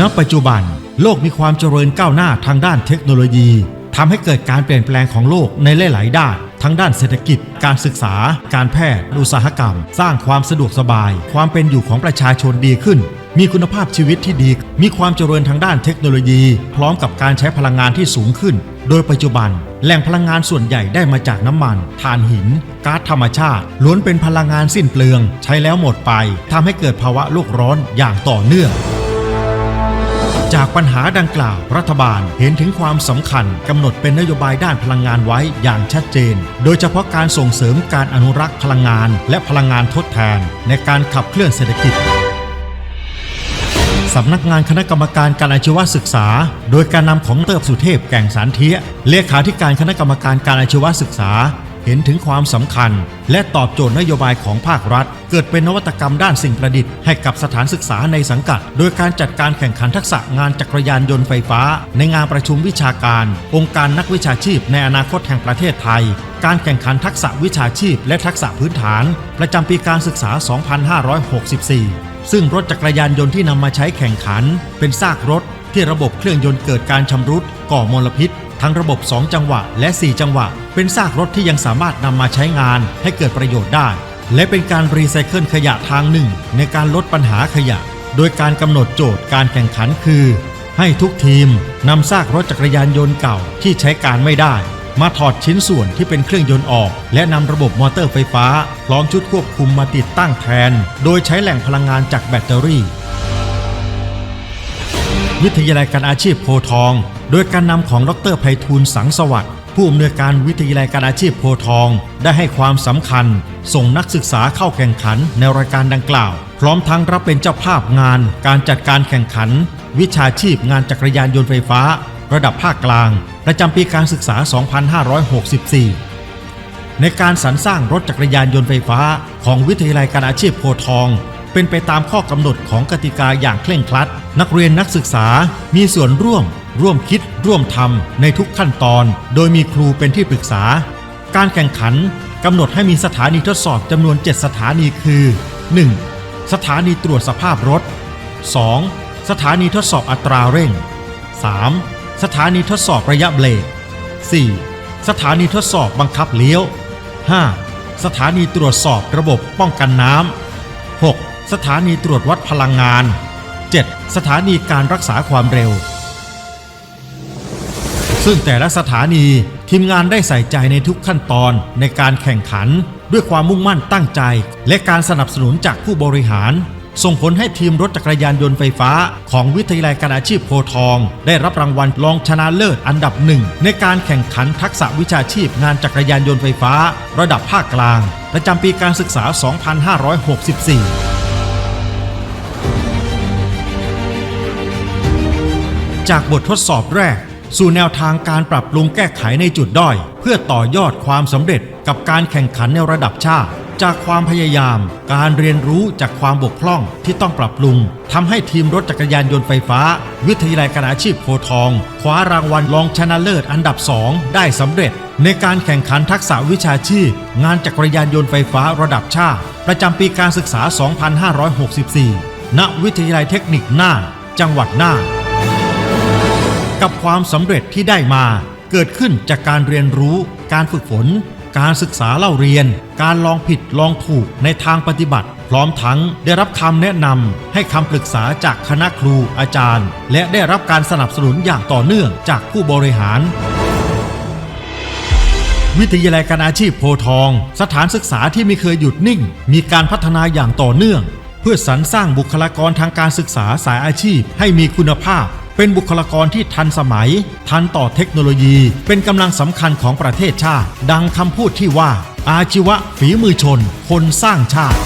ณปัจจุบัน โลกมีความเจริญก้าวหน้าทางด้านเทคโนโลยีทำให้เกิดการเปลี่ยนแปลงของโลกในหลาย ๆ ด้าน ทั้งด้านเศรษฐกิจ การศึกษา การแพทย์ อุตสาหกรรม สร้างความสะดวกสบาย ความเป็นอยู่ของประชาชนดีขึ้น มีคุณภาพชีวิตที่ดี มีความเจริญทางด้านเทคโนโลยี พร้อมกับการใช้พลังงานที่สูงขึ้น โดยปัจจุบัน แหล่งพลังงานส่วนใหญ่ได้มาจากน้ำมัน ถ่านหิน ก๊าซธรรมชาติ ล้วนเป็นพลังงานสิ้นเปลือง ใช้แล้วหมดไปทำให้เกิดภาวะโลกร้อนอย่างต่อเนื่อง จากปัญหาดังกล่าวรัฐบาลเห็นถึงความสำคัญกำหนดเป็นนโยบายด้านพลังงานไว้อย่างชัดเจน โดยเฉพาะการส่งเสริมการอนุรักษ์พลังงาน และพลังงานทดแทน ในการขับเคลื่อนเศรษฐกิจสำนักงานคณะกรรมการการอาชีวศึกษา โดยการนำของเติบสุเทพแก่งสารเทียเลขาธิการคณะกรรมการการอาชีวศึกษา เห็นถึงความสำคัญ และตอบโจทย์นโยบายของภาครัฐ เกิดเป็นนวัตกรรมด้านสิ่งประดิษฐ์ให้กับสถานศึกษาในสังกัด โดยการจัดการแข่งขันทักษะงานจักรยานยนต์ไฟฟ้า ในงานประชุมวิชาการ องค์การนักวิชาชีพในอนาคตแห่งประเทศไทย การแข่งขันทักษะวิชาชีพ และทักษะพื้นฐาน ประจำปีการศึกษา 2564 ซึ่งรถจักรยานยนต์ที่นำมาใช้แข่งขัน เป็นซากรถที่ระบบเครื่องยนต์เกิดการชำรุดก่อมลพิษ ทั้งระบบ 2 จังหวะ และ 4 จังหวะ เป็นซากรถที่ยังสามารถนำมาใช้งานให้เกิดประโยชน์ได้ และเป็นการรีไซเคิลขยะทางหนึ่ง ในการลดปัญหาขยะ โดยการกำหนดโจทย์การแข่งขันคือ ให้ทุกทีมนำซากรถจักรยานยนต์เก่าที่ใช้การไม่ได้ มาถอดชิ้นส่วนที่เป็นเครื่องยนต์ออก และนำระบบมอเตอร์ไฟฟ้าพร้อมชุดควบคุมมาติดตั้งแทน โดยใช้แหล่งพลังงานจากแบตเตอรี่ วิทยาลัยการอาชีพโพทอง โดยการนำของดรไพฑูรย์สังสวัสดิ์ผู้อำนวยการวิทยาลัยการอาชีพโพทอง ได้ให้ความสำคัญ ส่งนักศึกษาเข้าแข่งขันในรายการดังกล่าว พร้อมทั้งรับเป็นเจ้าภาพงาน การจัดการแข่งขัน วิชาชีพงานจักรยานยนต์ไฟฟ้า ระดับภาคกลาง ประจำปีการศึกษา 2564 ในการสรรสร้างรถจักรยานยนต์ไฟฟ้า ของวิทยาลัยการอาชีพโพทอง เป็นไปตามข้อกำหนดของกติกาอย่างเคร่งครัด นักเรียนนักศึกษามีส่วนร่วม ร่วมคิด ร่วมทำในทุกขั้นตอน โดยมีครูเป็นที่ปรึกษา การแข่งขันกำหนดให้มีสถานีทดสอบจำนวน 7 สถานีคือ 1. สถานีตรวจสภาพรถ 2. สถานีทดสอบอัตราเร่ง 3. สถานีทดสอบระยะเบรก 4. สถานีทดสอบบังคับเลี้ยว 5. สถานีตรวจสอบระบบป้องกันน้ำ 6. สถานีตรวจวัดพลังงาน 7. สถานีการรักษาความเร็ว ซึ่งแต่ละสถานีทีมงานได้ใส่ใจในทุกขั้นตอนในการแข่งขัน ด้วยความมุ่งมั่นตั้งใจ และการสนับสนุนจากผู้บริหาร ส่งผลให้ทีมรถจักรยานยนต์ไฟฟ้า ของวิทยาลัยการอาชีพโพทอง ได้รับรางวัลรองชนะเลิศอันดับหนึ่งในการแข่งขันทักษะวิชาชีพงานจักรยานยนต์ไฟฟ้า ระดับภาคกลาง ประจำปีการศึกษา 2564 จากบททดสอบแรก สู่แนวทางการปรับปรุงแก้ไขในจุดด้อย เพื่อต่อยอดความสำเร็จกับการแข่งขันในระดับชาติ จากความพยายาม การเรียนรู้จากความบกพร่องที่ต้องปรับปรุงทำให้ทีมรถจักรยานยนต์ไฟฟ้า วิทยาลัยการอาชีพโพทองคว้ารางวัลรองชนะเลิศอันดับ 2 ได้สำเร็จ ในการแข่งขันทักษะวิชาชีพ งานจักรยานยนต์ไฟฟ้าระดับชาติ ประจำปีการศึกษา 2564 ณ วิทยาลัยเทคนิคน่าน จังหวัดน่าน กับความสำเร็จที่ได้มา เกิดขึ้นจากการเรียนรู้ การฝึกฝน การศึกษาเล่าเรียน การลองผิดลองถูกในทางปฏิบัติ พร้อมทั้งได้รับคำแนะนำให้คำปรึกษาจากคณะครูอาจารย์ และได้รับการสนับสนุนอย่างต่อเนื่องจากผู้บริหารวิทยาลัยการอาชีพโพทอง สถานศึกษาที่ไม่เคยหยุดนิ่ง มีการพัฒนาอย่างต่อเนื่อง เพื่อสรรสร้างบุคลากรทางการศึกษาสายอาชีพให้มีคุณภาพ เป็นบุคลากรที่ทันสมัย ทันต่อเทคโนโลยี เป็นกำลังสำคัญของประเทศชาติ ดังคำพูดที่ว่า อาชีวะฝีมือชน คนสร้างชาติ